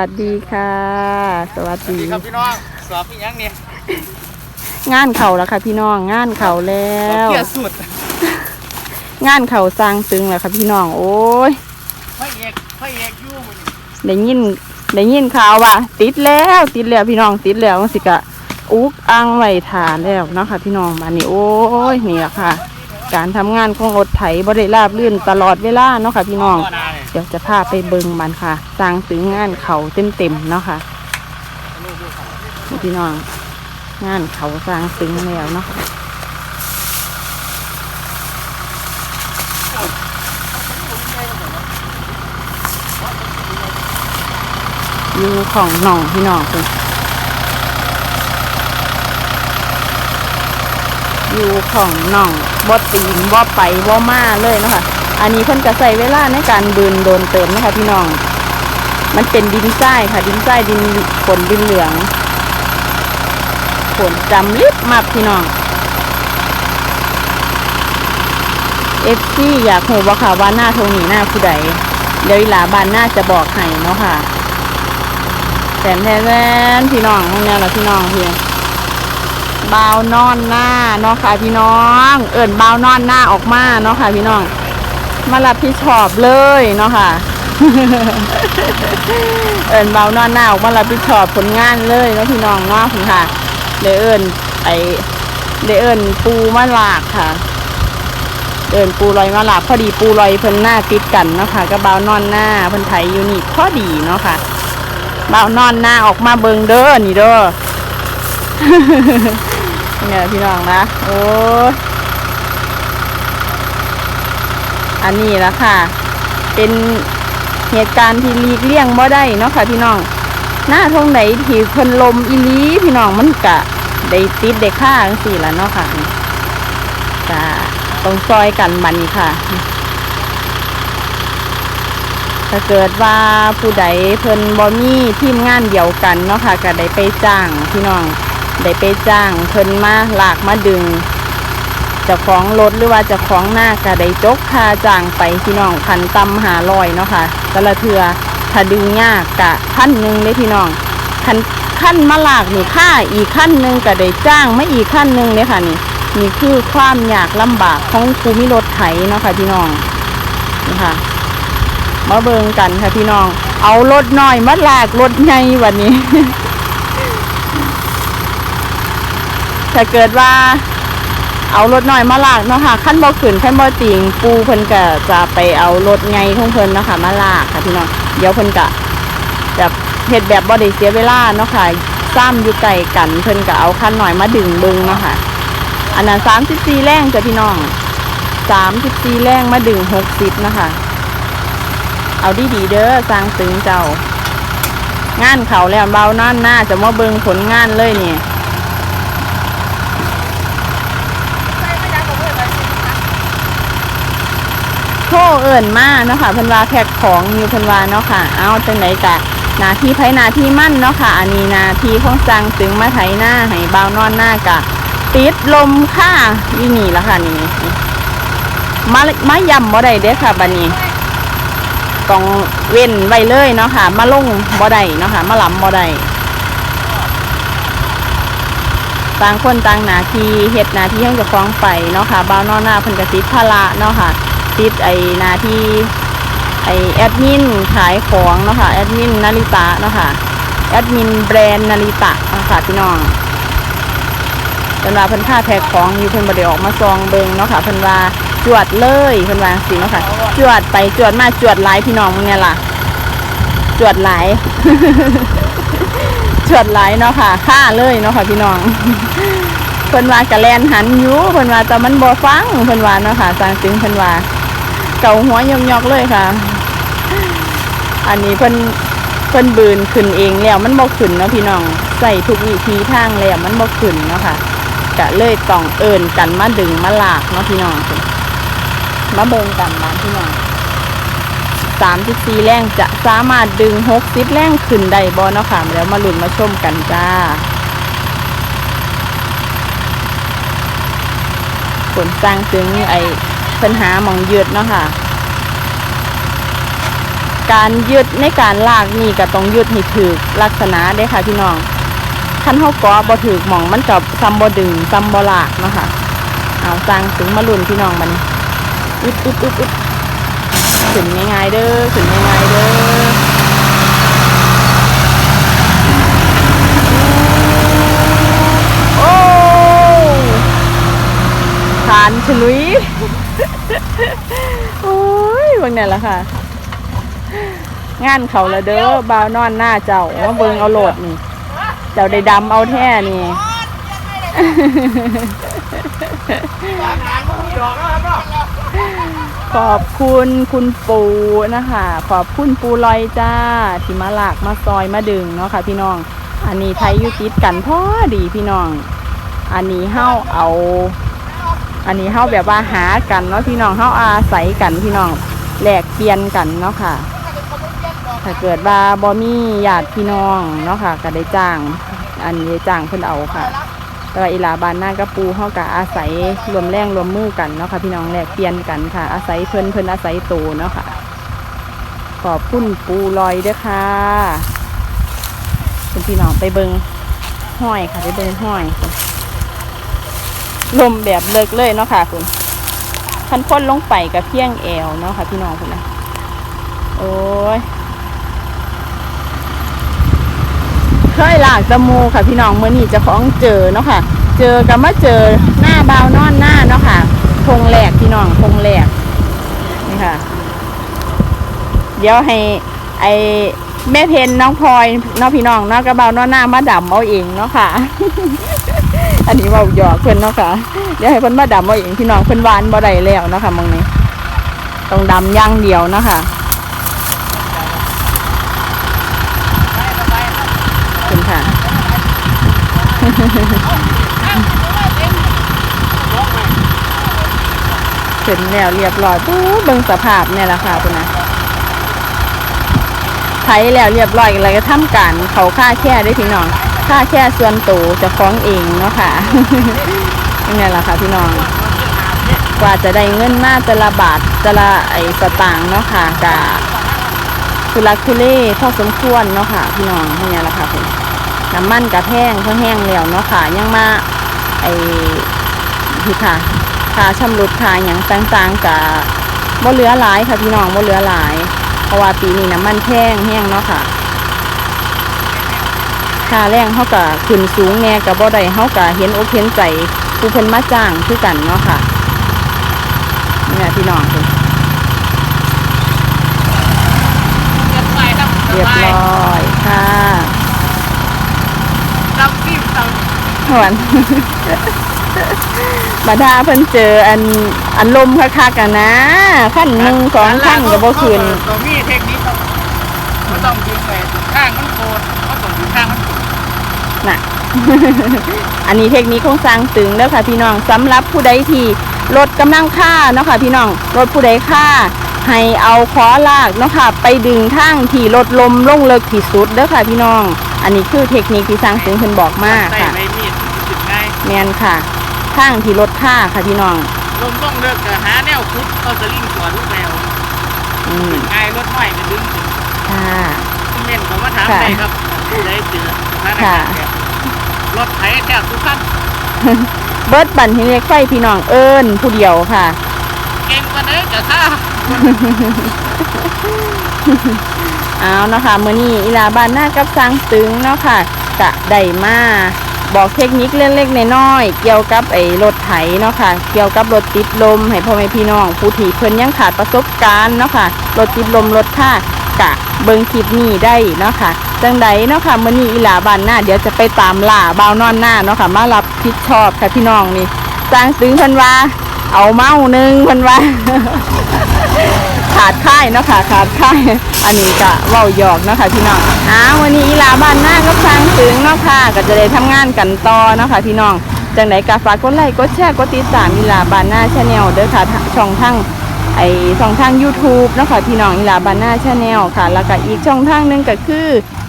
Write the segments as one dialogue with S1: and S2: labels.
S1: สวัสดีค่ะ สวัส
S2: สวัส
S1: ดี
S2: ดี ครับพี่น้องสอบพี่ยังเนี่ย
S1: งานเข่าแล้วค่ะพี่น้องงานเข่าแล้
S2: สอบ
S1: ว
S2: เกียร์สุด
S1: งานเข่าสร้างตึงแล้วค่ะพี่น้องโอ้ย
S2: พระเอกพระเอกยู่มัน
S1: ได้ยินได้ยินข่าวว่า ติดแล้วติดแล้วพี่น้องติดแล้วมันสิกะอุกอังไว้ฐานแล้วเนาะค่ะพี่น้องมานี่โอ้ยนี่ละค่ะ การทำงานของรถไถบริราบลื่นตลอดเวลาเนาะค่ะพี่น้อง
S2: ก็ได้ เดี๋
S1: ยวจะพาไปเบิงมันค่ะ สร้างตึงงานเขาเต็มๆเนาะค่ะพี่น้อง งานเขาสร้างตึงแล้วเนาะอยู่ของหน่องพี่น้องคุณอยู่ของหน่องบ่ตีนบ่ไปบ่มาเลยเนาะคะ อันนี้เพิ่นก็ใส่เวลาในการบืนโดนเติมนะคะพี่น้อง มันเป็นดินทรายค่ะ ดินทรายดินฝนดินเหลืองฝนจำลิบมากพี่น้องเอฟซีอยากหูว่าค่ะว่าหน้าทงนี้หน้าผู้ใดเดี๋ยวอีหลาบานหน้าจะบอกให้เนาะค่ะแสนแท้แนพี่น้องพวกนี้แหละพี่น้องเพียงบาวนอนหน้าเนาะค่ะพี่น้อง เอิ่นบาวนอนหน้าออกมาเนาะค่ะพี่น้อง มารับผิดชอบเลยเนาะค่ะ เอิญเบานอนหน้าออกมารับผิดชอบผลงานเลยเนาะพี่น้องเนาะคุณค่ะเดเอิญไอเดเอิญปูมาลากค่ะเดินปูลอยมาลากพอดีปูลอยเพิ่นหน้าติดกันเนาะค่ะก็เบานอนหน้าเพิ่นไถอยู่นี่พอดีเนาะค่ะเบานอนหน้าออกมาเบิงเด้อนี่เด้อเนี่ยพี่น้องนะโอ้ย อันนี้ละค่ะ เป็นเหตุการณ์ที่ลีกเลี่ยงบ่ได้เนาะค่ะพี่น้อง หน้าทงไหนที่เพิ่นลมอีลีพี่น้องมันกะได้ติดได้ค่าจังซี่ละเนาะค่ะจะต้องซอยกันบันค่ะ ถ้าเกิดว่าผู้ใดเพิ่นบ่มีทีมงานเดียวกันเนาะค่ะก็ได้ไปจ้างพี่น้องได้ไปจ้างเพิ่นมาหลากมาดึง จะของรถหรือว่าจะของหน้าก็ได้จกคาจางไปพี่น้องพันตำหาลอยเนาะค่ะแต่ละเทือถ้าดึงยากกะขั้นหนึ่งเลยพี่น้องขั้นขั้นมาลากนี่ค่าอีกขั้นหนึ่งก็ได้จ้างไม่อีกขั้นหนึ่งเลยค่ะนี่นี่คือความยากลำบากของภูมิรถไถเนาะค่ะพี่น้องนี่ค่ะมาเบิงกันค่ะพี่น้อง เอารถน้อยมาลากรถใหญ่วันนี้ ถ้าเกิดว่า เอารถน้อยมาลากเนาะค่ะขั้นบ่ขึ้นขั้นบ่ติงปูเพิ่นก็จะไปเอารถไงของเพิ่นเนาะค่ะมาลากค่ะพี่น้องเดี๋ยวเพิ่นก็จะเฮ็ดแบบบ่ได้เสียเวลาเนาะค่ะซ้ำอยู่ไกลกันเพิ่นก็เอาคันหน่อยมาดึงเบิ่งเนาะค่ะอันนั้น34แรงจ้ะพี่น้อง34แรงมาดึง60นะคะเอาดีๆเด้อสร้างตึงเจ้า งานเขาแล้วเบานั่นหน้าจะมาเบิงผลงานเลยนี่โรเอิ่นมาเนาะค่ะเพิ่นว่าแพ็คของอยู่เพิ่นว่าเนาะค่ะ เอาจังไดกะหนาที่ไผหนาที่มั่นเนาะค่ะ อันนี้หนาที่ของสั่งถึงมาไถหน้าให้เบานอนหน้ากะติดลมค่ะนี่นี่ละค่ะนี่มามาย่ำบ่ได้เด้อค่ะบัดนี้ต้องเว้นไว้เลยเนาะค่ะ มาลงบ่ได้เนาะค่ะ มาลำบ่ได้ต่างคนต่างหนาทีเฮ็ดหนาที่ของเจ้าของไปเนาะค่ะเบาวนอนหน้าเพิ่นก็ติดภาระเนาะค่ะ ติดไอหนาที่ไอแอดมินขายของเนาะค่ะแอดมินนาริตะเนาะค่ะแอดมินแบรนด์นาริตะเนาะค่ะพี่น้องเพิ่นว่าเพิ่นค่าแพ็คของอยู่เพิ่นบ่ได้ออกมาซองเบิงเนาะค่ะเพิ่นว่าจวดเลยเพิ่นว่าสิเนาะค่ะจวดไปจวดมาจวดหลายพี่น้องมึงเนี่ยล่ะจวดหลายจวดหลายเนาะค่ะค่าเลยเนาะค่ะพี่น้องเพิ่นว่ากะแลนหันอยู่เพิ่นว่าแต่มันบ่ฟังเพิ่นว่าเนาะค่ะสร้างตึงเพิ่นว่า เก่าหัวยอกๆเลยค่ะ อันนี้เพิ่นเพิ่นบืนขึ้นเองแล้วมันบ่ขึ้นเนาะพี่น้องใส่ทุกวิธีทางแล้วมันบ่ขึ้นเนาะค่ะกะเลยต้องเอิ้นกันมาดึงมาลากเนาะพี่น้องมาเบิงกันบ้านพี่น้องสามสิบสี่แรงจะสามารถดึงหกสิบแรงขึ้นได้บ่เนาะค่ะแล้วมาลุ้นมาชมกันจ้าผลสร้างถึงไอ ปัญหาหมองยืดเนาะค่ะ การยึดในการลากนี่ก็ต้องยึดให้ถูกลักษณะเด้ค่ะพี่น้องคันเฮากาะบ่ถูกหม่องมันกับซ้ำบ่ดึงซ้ำบ่ลากเนาะค่ะเอาสร้างถึงมาลุ่นพี่น้องบันอึดอึดอึดอึดขึ้นง่ายๆเด้อขึ้นง่ายๆเด้อโอ้ผ่านฉลุย โอ้ยเบิ่งนั่นล่ะค่ะ งานเขาละเด้อบ่าวนอนหน้าเจ้าว่าเบิ่งเอาโหลดนี่ เจ้าได้ดำเอาแท้นี่ขอบคุณคุณปูนะคะ ขอบคุณปูลอยจ้า ที่มาหลากมาซอยมาดึงเนาะค่ะ พี่น้อง อันนี้ไทยอยุติดกันพอดีพี่น้อง อันนี้เฮาเอา อันนี้เฮาแบบว่าหากันเนาะพี่น้องเฮาอาศัยกันพี่น้องแลกเปลี่ยนกันเนาะค่ะ ถ้าเกิดว่าบ่มีญาติพี่น้องเนาะค่ะ ก็ได้จ้าง อันนี้จ้างเพิ่นเอาค่ะ แต่ว่าอีหลาบานหน้ากับปูเฮาก็อาศัยรวมแรงรวมมือกันเนาะค่ะพี่น้องแลกเปลี่ยนกันค่ะ อาศัยเพิ่นเพิ่นอาศัยโตเนาะค่ะ ขอบคุณปูลอยเด้อค่ะคุณพี่น้องไปเบิงห้อยค่ะไปเบิงห้อย ลมแบบเลิกเลยเนาะค่ะคุณคันพ้นลงไปกับเพียงแอวเนาะค่ะพี่น้องคุณนะโอ้ยเคยลากตะมูค่ะพี่น้องเมื่อนี้เจะของเจอเนาะค่ะ เจอกันมาเจอหน้าบาวนอนหน้าเนาะค่ะทงแหลกพี่น้องทงแหลกนี่ค่ะ เดี๋ยวให้ไอแม่เพนน้องพลอยน้องพี่น้องเนาะกระเบานอนหน้ามาดำเอาเองเนาะค่ะ อันนี้เว่าหยอกเพิ่อนเนาะค่ะ เดี๋ยวให้เพิ่อนมาดำเอาเองพี่น้องเพิ่นวานบ่ได้แล้วเนาะค่ะมองนี้ต้องดำย่างเดียวเนาะค่ะคุณค่ะขึ้นแล้วเรียบร้อยปุ๊บเบิ่งสภาพเนี่ยแหละค่ะคุณนะไถแล้วเรียบร้อยกันเลยก็ทำการเขาค่าแค่ได้พี่น้อง ค่าแค่ส่วนตัวจะฟ้องเองเนาะค่ะนี่แหละค่ะพี่น้อง กว่าจะได้เงินมาแต่ละบาทแต่ละไอสตางค์เนาะค่ะกะทุลักทุเลพอสมควรเนาะค่ะ พี่น้องนี่แหละค่ะคุณน้ำมันกะแพงเขาแห้งแล้วเนาะค่ะยังมาไอพี่ค่ะค่าชำรุดค่าอย่างต่างๆกับบ่เหลือหลายค่ะพี่น้องบ่เหลือหลายเพราะว่าปีนี้น้ำมันแพงแห้งเนาะค่ะ ค่าแรงเฮาก็ขึ้นสูงแน่ก็บ่ได้เฮาก็เห็นอกเห็นใจผู้เพิ่นมาจ้างคือกันเนาะค่ะนี่แหละพี่น้องค่ะ
S2: เรียบร้อยครับ
S1: เรียบร้อยค่ะ
S2: เราซิมเรา
S1: หวนมาดาเพิ่นเจออันอันลมคักๆกันนะขั้นหนึ่งสองขั้นก็บ่ขึ้น
S2: ตัวมีเทคนิคต้องมันต้องดึงไปข้างมันโกนมันต้องดึงข้างมันโกน
S1: น่ะ อันนี้เทคนิคของสร้างตึงเด้อค่ะ พี่น้องสำหรับผู้ใดที่ลดกำลังค่าเนาะค่ะ พี่น้องลดผู้ใดค่าให้เอาคอลากเนาะค่ะ ไปดึงทางที่ลดลมลงเลิกที่สุดเด้อค่ะ พี่น้อง อันนี้คือเทคนิคที่สร้างตึงเพิ่นบอกมา
S2: ใส่
S1: ค่ะ
S2: ใบมีดถึงง่าย
S1: แม่นค่ะทางที่ลดค่าค่ะพี่น้อง
S2: ลมต้องเลิกก็หาแนวคุดเอาสลิงตัวลูกแมว
S1: อืม
S2: ง่ายรถห้อยก็ดึงถึง
S1: ค่ะ
S2: คอมเมนต์ผมว่าถาม
S1: ค่ะ
S2: ได้ครับ ผู้ใดเจอสถานการณ์แบบรถไถแทบทุกคัน
S1: เบิดบันที่เล็กไฟพี่น้องเอิญผู้เดียวค่ะ
S2: เก่งกว่านี้จะท่า
S1: เอาเนาะค่ะมื้อนี้อีลาบ้านหน้ากับสร้างตึงเนาะค่ะกะได้มาบอกเทคนิคเล็กๆน้อยๆเกี่ยวกับไอ้รถไถเนาะค่ะ เกี่ยวกับรถติดลมให้พ่อแม่พี่น้อง ผู้ที่เพิ่นยังขาดประสบการณ์เนาะค่ะรถติดลมรถท่ากะเบิ่งคลิปนี้ได้เนาะค่ะ จังใดเนาะค่ะมื้อนี้อีหลาบานหน้าเดี๋ยวจะไปตามล่าบ่านอนหน้าเนาะค่ะมารับผิดชอบค่ะพี่น้องนี่สร้างตึงเพิ่นว่าเอาเมาหนึ่งพิ่นว่าขาดค่ายเนาะค่ะขาดค่ายอันนี้ก็เว้าหยอกเนาะค่ะพี่น้องอ้าววันนี้อีหลาบานหน้าก็สร้างถึงเนาะค่ะก็จะได้ทำงานกันต่อเนาะค่ะพี่น้องจังไหนก็ฝากกดไลค์กดแชร์กดติดตามอีหลาบานหน้าชาแนลเด้อค่ะช่องทางไอช่องทาง YouTube เนาะค่ะพี่น้องอีหลาบานหน้าชาแนลค่ะ แล้วก็อีกช่องทางนึงก็คือ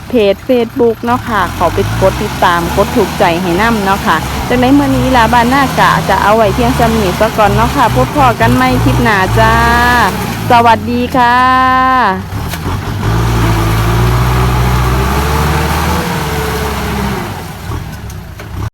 S1: เพจ Facebook เนาะค่ะขอไปกดติดตามกดถูกใจให้น้ำเนาะค่ะจังไหนเมื่อนี้ลาบ้านหน้ากะจะเอาไว้เพียงจำหนีซะก่อนเนาะค่ะพบพอกันไม่คลิปหนาจ้า สวัสดีค่ะ